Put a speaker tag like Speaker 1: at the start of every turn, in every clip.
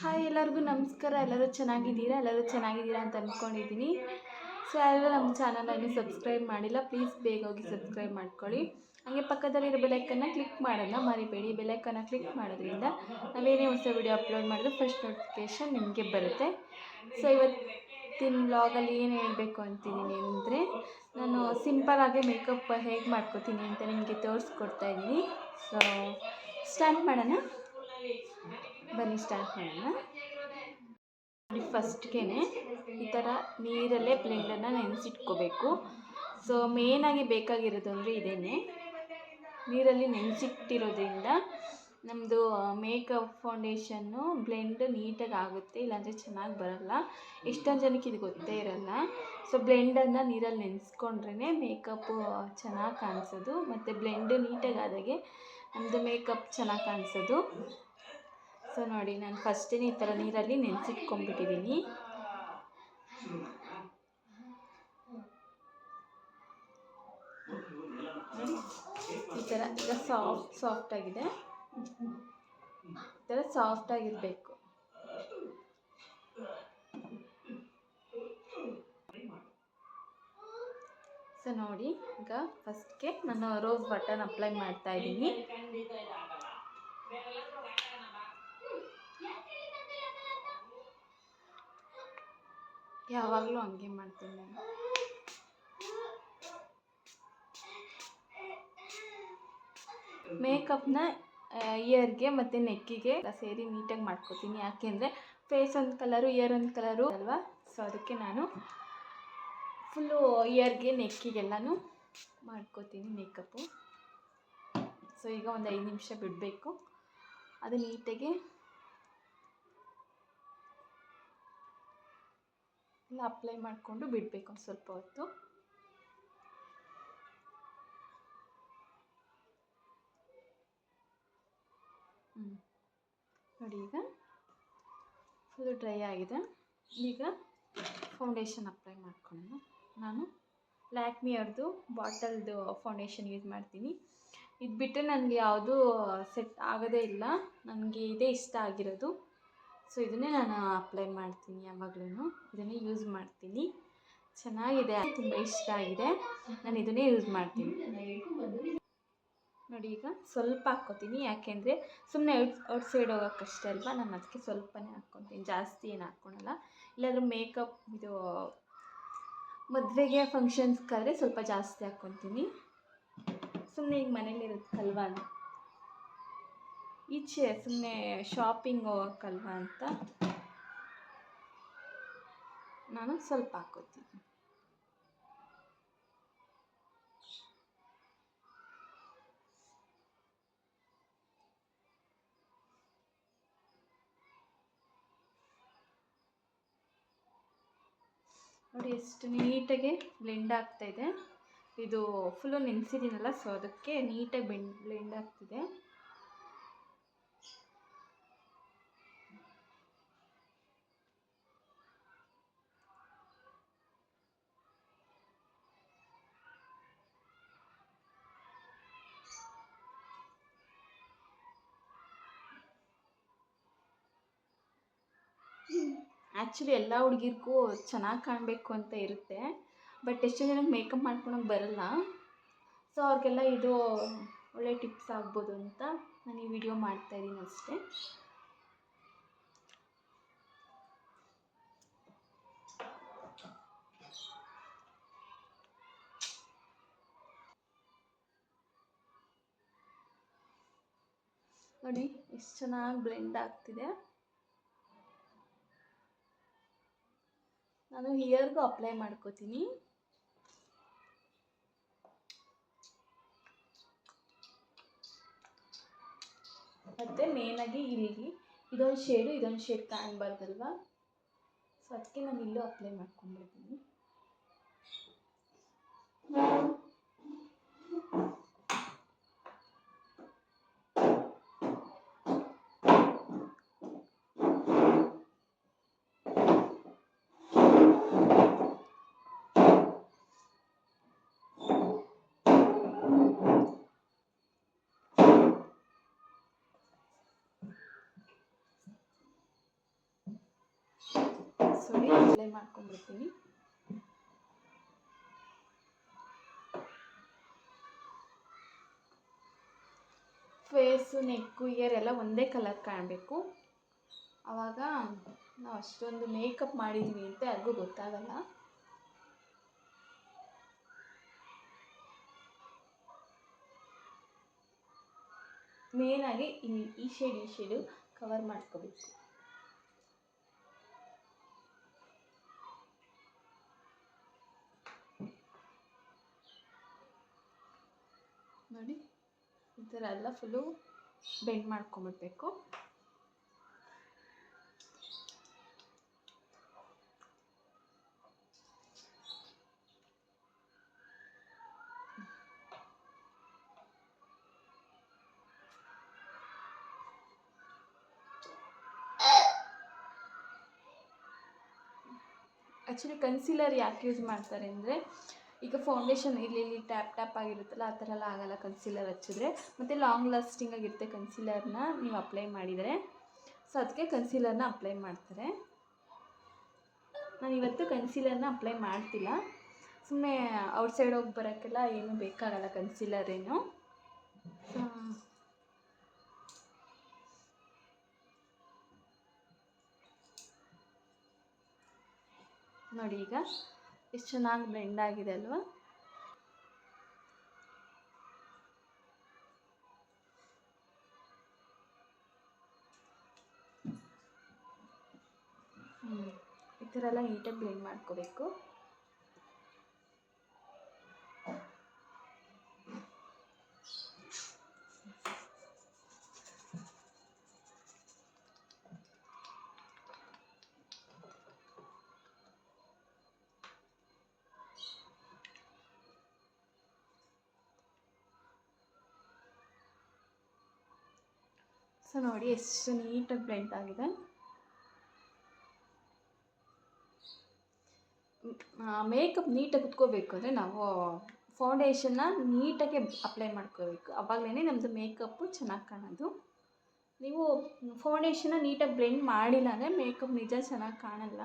Speaker 1: Hi ಎಲ್ಲರಿಗೂ ನಮಸ್ಕಾರ. ಎಲ್ಲರೂ ಚೆನ್ನಾಗಿದ್ದೀರಾ? ಎಲ್ಲರೂ ಚೆನ್ನಾಗಿದ್ದೀರಾ ಅಂತ ಅಂದ್ಕೊಂಡಿದ್ದೀನಿ ಸೊ ಯಾರು ನಮ್ಮ ಚಾನಲನ್ನು ಸಬ್ಸ್ಕ್ರೈಬ್ ಮಾಡಿಲ್ಲ ಪ್ಲೀಸ್ ಬೇಗ ಹೋಗಿ ಸಬ್ಸ್ಕ್ರೈಬ್ ಮಾಡ್ಕೊಳ್ಳಿ. ಹಾಗೆ ಪಕ್ಕದಲ್ಲಿರೋ ಬೆಲೈಕನ್ನು ಕ್ಲಿಕ್ ಮಾಡೋದನ್ನ ಮರಿಬೇಡಿ. ಬೆಲೈಕನ್ನು ಕ್ಲಿಕ್ ಮಾಡೋದ್ರಿಂದ ನಾವೇನೇ ಹೊಸ ವಿಡಿಯೋ ಅಪ್ಲೋಡ್ ಮಾಡಿದ್ರೆ ಫಸ್ಟ್ ನೋಟಿಫಿಕೇಷನ್ ನಿಮಗೆ ಬರುತ್ತೆ. ಸೊ ಇವತ್ತಿನ ವ್ಲಾಗಲ್ಲಿ ಏನು ಹೇಳಬೇಕು ಅಂತಿದ್ದೀನಿ ಅಂದರೆ, ನಾನು ಸಿಂಪಲಾಗಿ ಮೇಕಪ್ ಹೇಗೆ ಮಾಡ್ಕೋತೀನಿ ಅಂತ ನಿಮಗೆ ತೋರಿಸ್ಕೊಡ್ತಾ ಇದ್ದೀನಿ. ಸೊ ಸ್ಟಾರ್ಟ್ ಮಾಡೋಣ. ಬನ್ನಿ ಸ್ಟಾರ್ಟ್ ಮಾಡೋಣ. ಫಸ್ಟ್ಗೆ ಈ ಥರ ನೀರಲ್ಲೇ ಬ್ಲೆಂಡನ್ನು ನೆನೆಸಿಟ್ಕೋಬೇಕು. ಸೊ ಮೇನಾಗಿ ಬೇಕಾಗಿರೋದು ಅಂದರೆ ಇದೇನೆ. ನೀರಲ್ಲಿ ನೆನೆಸಿಟ್ಟಿರೋದ್ರಿಂದ ನಮ್ಮದು ಮೇಕಪ್ ಫೌಂಡೇಶನ್ನು ಬ್ಲೆಂಡ್ ನೀಟಾಗಿ ಆಗುತ್ತೆ, ಇಲ್ಲಾಂದರೆ ಚೆನ್ನಾಗಿ ಬರಲ್ಲ. ಎಷ್ಟೊಂದು ಜನಕ್ಕೆ ಇದು ಗೊತ್ತೇ ಇರಲ್ಲ. ಸೊ ಬ್ಲೆಂಡನ್ನು ನೀರಲ್ಲಿ ನೆನೆಸ್ಕೊಂಡ್ರೇ ಮೇಕಪ್ಪು ಚೆನ್ನಾಗಿ ಕಾಣಿಸೋದು. ಮತ್ತು ಬ್ಲೆಂಡ್ ನೀಟಾಗಿ ಆದಾಗೆ ನಮ್ಮದು ಮೇಕಪ್ ಚೆನ್ನಾಗಿ ಕಾಣಿಸೋದು. ಸೊ ನೋಡಿ, ನಾನು ಫಸ್ಟೇ ಈ ಥರ ನೀರಲ್ಲಿ ನೆನೆಸಿಟ್ಕೊಂಡ್ಬಿಟ್ಟಿದ್ದೀನಿ. ಈ ಥರ ಈಗ ಸಾಫ್ಟ್ ಸಾಫ್ಟಾಗಿದೆ ಈ ಥರ ಸಾಫ್ಟ್ ಆಗಿರಬೇಕು. ಸೊ ನೋಡಿ, ಈಗ ಫಸ್ಟ್ಗೆ ನಾನು ರೋಸ್ ಬಟನ್ ಅಪ್ಲೈ ಮಾಡ್ತಾ ಇದ್ದೀನಿ. ಯಾವಾಗಲೂ ಹಂಗೆ ಮಾಡ್ತೀನಿ ನಾನು. ಮೇಕಪ್ನ ಇಯರ್ಗೆ ಮತ್ತು ನೆಕ್ಕಿಗೆ ಸೇರಿ ನೀಟಾಗಿ ಮಾಡ್ಕೋತೀನಿ. ಯಾಕೆಂದರೆ ಫೇಸ್ ಒಂದು ಕಲರು ಇಯರ್ ಒಂದು ಕಲರು ಅಲ್ವಾ? ಸೊ ಅದಕ್ಕೆ ನಾನು ಫುಲ್ಲು ಇಯರ್ಗೆ ನೆಕ್ಕಿಗೆಲ್ಲನೂ ಮಾಡ್ಕೋತೀನಿ ಮೇಕಪ್ಪು. ಸೊ ಈಗ ಒಂದು ಐದು ನಿಮಿಷ ಬಿಡಬೇಕು. ಅದು ನೀಟಾಗಿ ಅಪ್ಲೈ ಮಾಡಿಕೊಂಡು ಬಿಡಬೇಕು ಒಂದು ಸ್ವಲ್ಪ ಹೊತ್ತು. ನೋಡಿ ಈಗ ಫುಲ್ ಡ್ರೈ ಆಗಿದೆ. ಈಗ ಫೌಂಡೇಶನ್ ಅಪ್ಲೈ ಮಾಡ್ಕೊಳ್ಳೋಣ. ನಾನು ಲ್ಯಾಕ್ಮಿ ಅವ್ರದ್ದು ಬಾಟಲ್ದು ಫೌಂಡೇಶನ್ ಯೂಸ್ ಮಾಡ್ತೀನಿ. ಇದು ಬಿಟ್ಟರೆ ನನಗೆ ಯಾವುದೂ ಸೆಟ್ ಆಗೋದೇ ಇಲ್ಲ. ನನಗೆ ಇದೇ ಇಷ್ಟ ಆಗಿರೋದು. ಸೊ ಇದನ್ನೇ ನಾನು ಅಪ್ಲೈ ಮಾಡ್ತೀನಿ ಯಾವಾಗಲೂ ಇದನ್ನೇ ಯೂಸ್ ಮಾಡ್ತೀನಿ. ಚೆನ್ನಾಗಿದೆ. ತುಂಬ ಇಷ್ಟ ಆಗಿದೆ. ನಾನು ಇದನ್ನೇ ಯೂಸ್ ಮಾಡ್ತೀನಿ. ನೋಡಿ ಈಗ ಸ್ವಲ್ಪ ಹಾಕ್ಕೋತೀನಿ. ಯಾಕೆಂದರೆ ಸುಮ್ಮನೆ ಔಟ್ ಔಟ್ ಸೈಡ್ ಹೋಗೋಕ್ಕಷ್ಟೇ ಅಲ್ವಾ? ನಾನು ಅದಕ್ಕೆ ಸ್ವಲ್ಪನೇ ಹಾಕ್ಕೊತೀನಿ. ಜಾಸ್ತಿ ಏನು ಹಾಕ್ಕೊಳಲ್ಲ. ಇಲ್ಲಾದರೂ ಮೇಕಪ್ ಇದು ಮದುವೆಗೆ ಫಂಕ್ಷನ್ಸ್ಗಾದರೆ ಸ್ವಲ್ಪ ಜಾಸ್ತಿ ಹಾಕ್ಕೊತೀನಿ. ಸುಮ್ಮನೆ ಈಗ ಮನೇಲಿರುತ್ತಲ್ವ ಈಚೆ ಸುಮ್ಮನೆ ಶಾಪಿಂಗ್ ಹೋಗೋಕ್ಕಲ್ವ ಅಂತ ನಾನು ಸ್ವಲ್ಪ ಹಾಕೋತೀನಿ. ನೋಡಿ ಎಷ್ಟು ನೀಟಾಗಿ ಬ್ಲೆಂಡ್ ಆಗ್ತಾಯಿದೆ ಇದು. ಫುಲ್ಲು ನೆನೆಸಿದ್ದೀನಲ್ಲ ಸೊ ಅದಕ್ಕೆ ನೀಟಾಗಿ ಬೆಂಡ್ ಬ್ಲೆಂಡ್ ಆಗ್ತಿದೆ. ಆ್ಯಕ್ಚುಲಿ ಎಲ್ಲ ಹುಡುಗಿರ್ಗೂ ಚೆನ್ನಾಗಿ ಕಾಣಬೇಕು ಅಂತ ಇರುತ್ತೆ. ಬಟ್ ಎಷ್ಟೋ ಜನಕ್ಕೆ ಮೇಕಪ್ ಮಾಡ್ಕೊಳಕ್ಕೆ ಬರಲ್ಲ. ಸೊ ಅವ್ರಿಗೆಲ್ಲ ಇದು ಒಳ್ಳೆ ಟಿಪ್ಸ್ ಆಗ್ಬೋದು ಅಂತ ನಾನು ಈ ವಿಡಿಯೋ ಮಾಡ್ತಾ ಇದ್ದೀನಿ ಅಷ್ಟೇ. ನೋಡಿ, ಎಷ್ಟು ಚೆನ್ನಾಗಿ ಬ್ಲೆಂಡ್ ಆಗ್ತಿದೆ. ನಾನು ಹಿಯರ್ಗೂ ಅಪ್ಲೈ ಮಾಡ್ಕೋತೀನಿ. ಮತ್ತು ಮೇನಾಗಿ ಇಲ್ಲಿ ಇದೊಂದು ಶೇಡು ಇದೊಂದು ಶೇಡ್ ಕಾಣಬಾರ್ದಲ್ವಾ ಸೊ ಅದಕ್ಕೆ ನಾನು ಇಲ್ಲೂ ಅಪ್ಲೈ ಮಾಡ್ಕೊಂಡ್ಬಿಡ್ತೀನಿ ನೋಡಿ ಅಪ್ಲೈ ಮಾಡ್ಕೊಂಡ್ಬಿಡ್ತೀನಿ ಫೇಸು ನೆಕ್ಕು ಇಯರ್ ಎಲ್ಲ ಒಂದೇ ಕಲರ್ ಕಾಣಬೇಕು. ಆವಾಗ ನಾವು ಅಷ್ಟೊಂದು ಮೇಕಪ್ ಮಾಡಿದ್ದೀವಿ ಅಂತ ಯಾರಿಗೂ ಗೊತ್ತಾಗಲ್ಲ. ಮೇನಾಗಿ ಈ ಈ ಶೇಡ್ ಈ ಶೇಡು ಕವರ್ ಮಾಡ್ಕೋಬೇಕು. ನೋಡಿ. ಈ ಥರ ಎಲ್ಲ ಫುಲ್ಲು ಬೆಂಡ್ ಮಾಡ್ಕೊಂಬಿಡ್ಬೇಕು ಆ್ಯಕ್ಚುಲಿ ಕನ್ಸೀಲರ್ ಯಾಕೆ ಯೂಸ್ ಮಾಡ್ತಾರೆ ಅಂದರೆ ಈಗ ಫೌಂಡೇಶನ್ ಇಲ್ಲಿ ಇಲ್ಲಿ ಟ್ಯಾಪ್ ಟ್ಯಾಪ್ ಆಗಿರುತ್ತಲ್ಲ, ಆ ಥರ ಎಲ್ಲ ಆಗಲ್ಲ ಕನ್ಸೀಲರ್ ಹಚ್ಚಿದ್ರೆ. ಮತ್ತು ಲಾಂಗ್ ಲಾಸ್ಟಿಂಗ್ ಆಗಿರುತ್ತೆ ಕನ್ಸೀಲರ್ನ ನೀವು ಅಪ್ಲೈ ಮಾಡಿದರೆ. ಸೊ ಅದಕ್ಕೆ ಕನ್ಸೀಲರ್ನ ಅಪ್ಲೈ ಮಾಡ್ತಾರೆ. ನಾನು ಇವತ್ತು ಕನ್ಸೀಲರ್ನ ಅಪ್ಲೈ ಮಾಡ್ತಿಲ್ಲ. ಸುಮ್ಮನೆ ಔಟ್ಸೈಡ್ ಹೋಗಿ ಬರೋಕ್ಕೆಲ್ಲ ಏನು ಬೇಕಾಗಲ್ಲ ಕನ್ಸೀಲರ್ ಏನು. ನೋಡಿ ಈಗ. ಎಷ್ಟು ಚೆನ್ನಾಗಿ ಬ್ಲೆಂಡ್ ಆಗಿದೆ ಅಲ್ವಾ? ಈ ಥರ ಎಲ್ಲ ನೀಟಾಗಿ ಬ್ಲೆಂಡ್ ಮಾಡ್ಕೋಬೇಕು. ಸೊ ನೋಡಿ, ಎಷ್ಟು ನೀಟಾಗಿ ಬ್ಲೆಂಡ್ ಆಗಿದೆ. ಮೇಕಪ್ ನೀಟಾಗಿ ಕುತ್ಕೋಬೇಕು ಅಂದರೆ ನಾವು ಫೌಂಡೇಶನ್ನ ನೀಟಾಗಿ ಅಪ್ಲೈ ಮಾಡ್ಕೋಬೇಕು. ಅವಾಗಲೇ ನಮ್ಮದು ಮೇಕಪ್ಪು ಚೆನ್ನಾಗಿ ಕಾಣೋದು. ನೀವು ಫೌಂಡೇಶನ್ನ ನೀಟಾಗಿ ಬ್ಲೆಂಡ್ ಮಾಡಿಲ್ಲ ಅಂದರೆ ಮೇಕಪ್ ನಿಜ ಚೆನ್ನಾಗಿ ಕಾಣಲ್ಲ.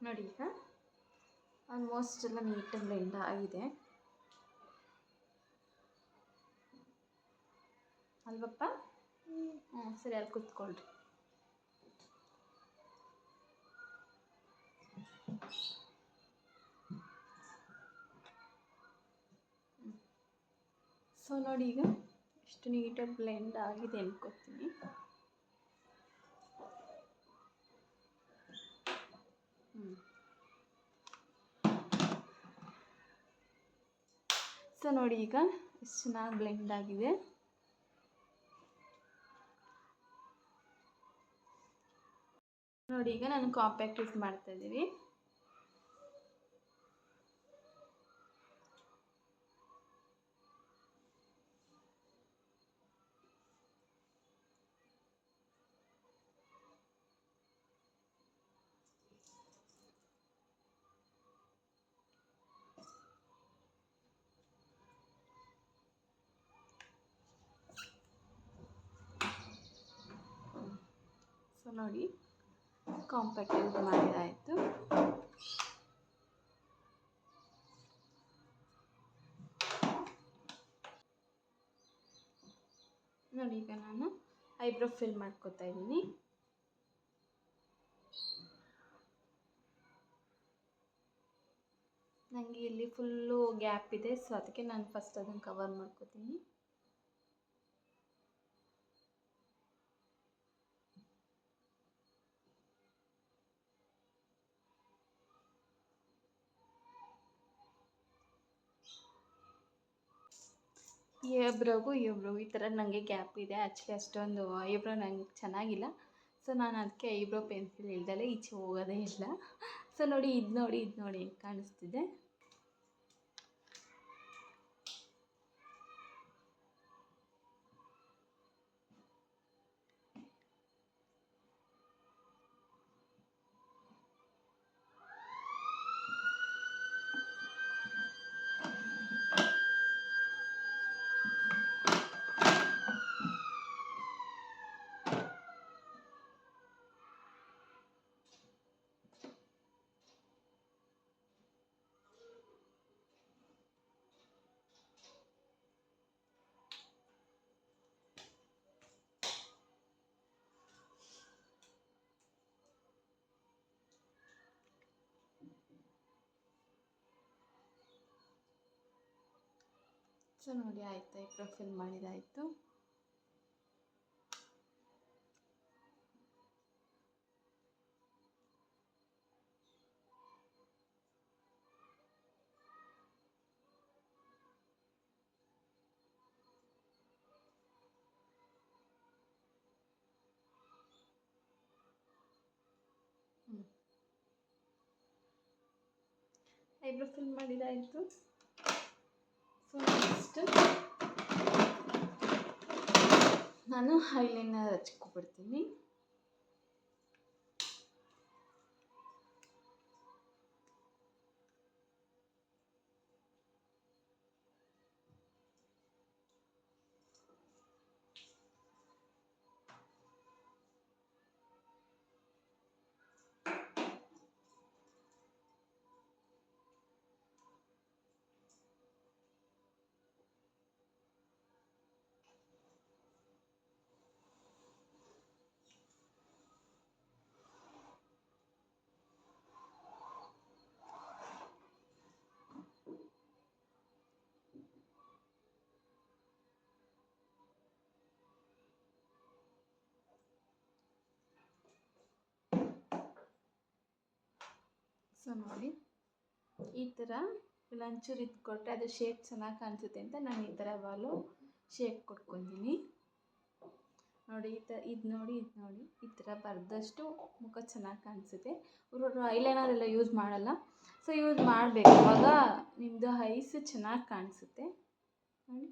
Speaker 1: ನೋಡಿ ಈಗ. ಆಲ್ಮೋಸ್ಟ್ ಎಲ್ಲ ನೀಟಾಗಿ ಬ್ಲೆಂಡ್ ಆಗಿದೆ. ಅಲ್ವಪ್ಪ? ಹ್ಞೂ ಸರಿ, ಅಲ್ಲಿ ಕೂತ್ಕೊಳ್ರಿ. ಸೊ ನೋಡಿ ಈಗ, ಎಷ್ಟು ನೀಟಾಗಿ ಬ್ಲೆಂಡ್ ಆಗಿದೆ ಅನ್ಕೋತೀನಿ. ಸೊ ನೋಡಿ ಈಗ ಎಷ್ಟು ಚೆನ್ನಾಗಿ ಬ್ಲೆಂಡ್ ಆಗಿದೆ ನೋಡಿ ಈಗ ನಾನು ಕಾಂಪ್ಯಾಕ್ಟ್ ಯೂಸ್ ಮಾಡ್ತಾ ಇದ್ದೀವಿ. ಸೊ ನೋಡಿ ಯೂಸ್ ಮಾಡಿದಾಯಿತು. ನೋಡಿ, ಈಗ ನಾನು ಐಬ್ರೋ ಫಿಲ್ ಮಾಡ್ಕೋತಾ ಇದ್ದೀನಿ. ನನಗೆ ಇಲ್ಲಿ ಫುಲ್ಲು ಗ್ಯಾಪ್ ಇದೆ ಸೊ ಅದಕ್ಕೆ ನಾನು ಫಸ್ಟ್ ಅದನ್ನು ಕವರ್ ಮಾಡ್ಕೋತೀನಿ. ಈ ಐಬ್ರೋಗೂ ಈ ಥರ ನನಗೆ ಗ್ಯಾಪ್ ಇದೆ. ಆ್ಯಕ್ಚುಲಿ ಅಷ್ಟೊಂದು ಐಬ್ರೋ ನಂಗೆ ಚೆನ್ನಾಗಿಲ್ಲ. ಸೊ, ನಾನು ಅದಕ್ಕೆ ಐಬ್ರೋ ಪೆನ್ಸಿಲ್ ಇಲ್ದಲೇ ಈಚೆ ಹೋಗೋದೇ ಇಲ್ಲ. ಸೊ, ನೋಡಿ ಇದು ನೋಡಿ ಇದು ನೋಡಿ ಕಾಣಿಸ್ತಿದೆ. ಸೊ ನೋಡಿ ಆಯ್ತು ಈ ಪ್ರೊಫೈಲ್ ಮಾಡಿದಾಯಿತು. ಐಬ್ರೋ ಫಿಲ್ ಮಾಡಿದಾಯಿತು. ಸೊ ನೆಕ್ಸ್ಟ್ ನಾನು ಐಲೈನರ್ ಹಚ್ಕೊಬಿಡ್ತೀನಿ. ಸೊ ನೋಡಿ. ಈ ಥರ ಲಂಚೂರು ಇದು ಕೊಟ್ಟರೆ ಅದು ಶೇಪ್ ಚೆನ್ನಾಗಿ ಕಾಣಿಸುತ್ತೆ ಅಂತ ನಾನು ಈ ಥರ ಬಾಲು ಶೇಪ್ ಕೊಟ್ಕೊತೀನಿ. ನೋಡಿ, ಈ ಥರ ಇದು ನೋಡಿ ಇದು ನೋಡಿ. ಈ ಥರ ಬರೆದಷ್ಟು ಮುಖ ಚೆನ್ನಾಗಿ ಕಾಣಿಸುತ್ತೆ. ಇವರು ಐಲೈನರ್ ಎಲ್ಲ ಯೂಸ್ ಮಾಡಲ್ಲ. ಸೊ ಯೂಸ್ ಮಾಡಬೇಕು. ಆವಾಗ ನಿಮ್ಮದು ಐಸ್ ಚೆನ್ನಾಗಿ ಕಾಣಿಸುತ್ತೆ. ನೋಡಿ.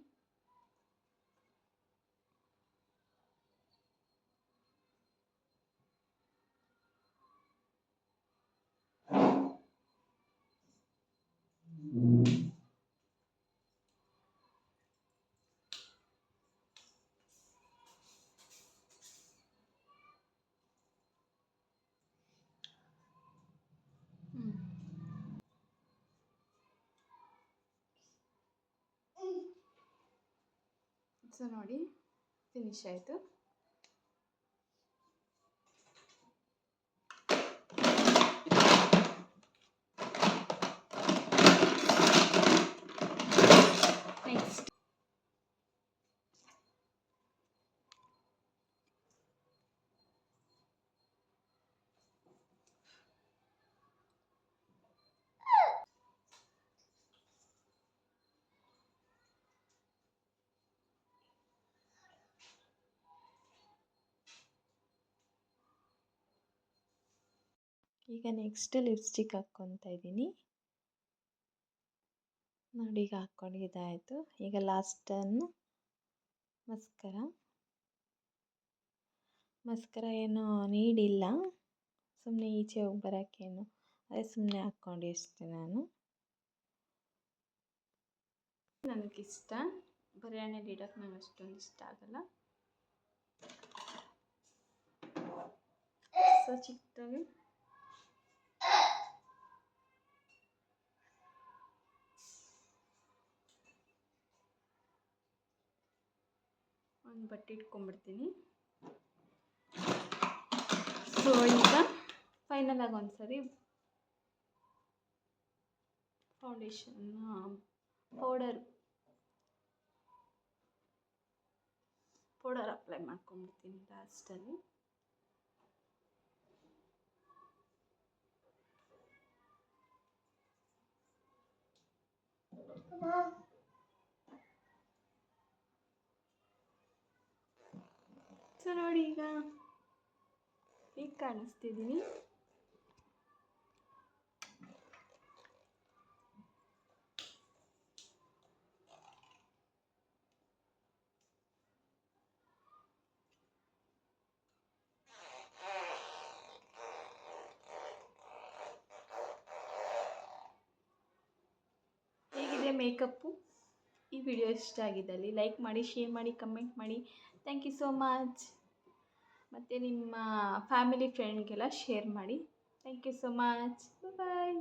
Speaker 1: ಸೊ ನೋಡಿ ಫಿನಿಶ್ ಆಯಿತು ನೆಕ್ಸ್ಟ್ ಈಗ ನೆಕ್ಸ್ಟ್ ಲಿಪ್ಸ್ಟಿಕ್ ಹಾಕ್ಕೊತಾ ಇದ್ದೀನಿ. ನೋಡಿ, ಈಗ ಹಾಕ್ಕೊಂಡಿದ್ದಾಯಿತು ಈಗ ಲಾಸ್ಟನ್ನು ಮಸ್ಕರ. ಮಸ್ಕರ ಏನು ನೀಡಿಲ್ಲ. ಸುಮ್ಮನೆ ಈಚೆ ಹೋಗಿ ಬರೋಕ್ಕೇನು ಅದೇ ಸುಮ್ಮನೆ ಹಾಕ್ಕೊಂಡು ಅಷ್ಟೇ ನಾನು. ನನಗಿಷ್ಟ. ಬರೀ ಎಣ್ಣೆಲಿ ಇಡೋಕ್ಕೆ ನಂಗೆ ಅಷ್ಟೊಂದು ಇಷ್ಟ ಆಗಲ್ಲ. ಸೊ ಚಿಕ್ಕದಾಗಿ ಬಟ್ಟೆ ಇಟ್ಕೊಂಡ್ಬಿಡ್ತೀನಿ. ಸೊ ಈಗ ಫೈನಲ್ ಆಗಿ ಒಂದು ಸರಿ ಫೌಂಡೇಶನ್ ಪೌಡರ್ ಪೌಡರ್ ಅಪ್ಲೈ ಮಾಡ್ಕೊಂಡ್ಬಿಡ್ತೀನಿ ಲಾಸ್ಟಲ್ಲಿ ಸೊ ನೋಡಿ ಈಗ ಈಗ ಕಾಣಿಸ್ತಿದ್ದೀನಿ ಮೇಕಪ್ಪು? ಈ ವಿಡಿಯೋ ಇಷ್ಟ ಆಗಿದ್ದಲ್ಲಿ ಲೈಕ್ ಮಾಡಿ, ಶೇರ್ ಮಾಡಿ, ಕಮೆಂಟ್ ಮಾಡಿ. ಥ್ಯಾಂಕ್ ಯು ಸೋ ಮಚ್ ಮತ್ತು ನಿಮ್ಮ ಫ್ಯಾಮಿಲಿ ಫ್ರೆಂಡ್ಗೆಲ್ಲ ಶೇರ್ ಮಾಡಿ. Thank you so much bye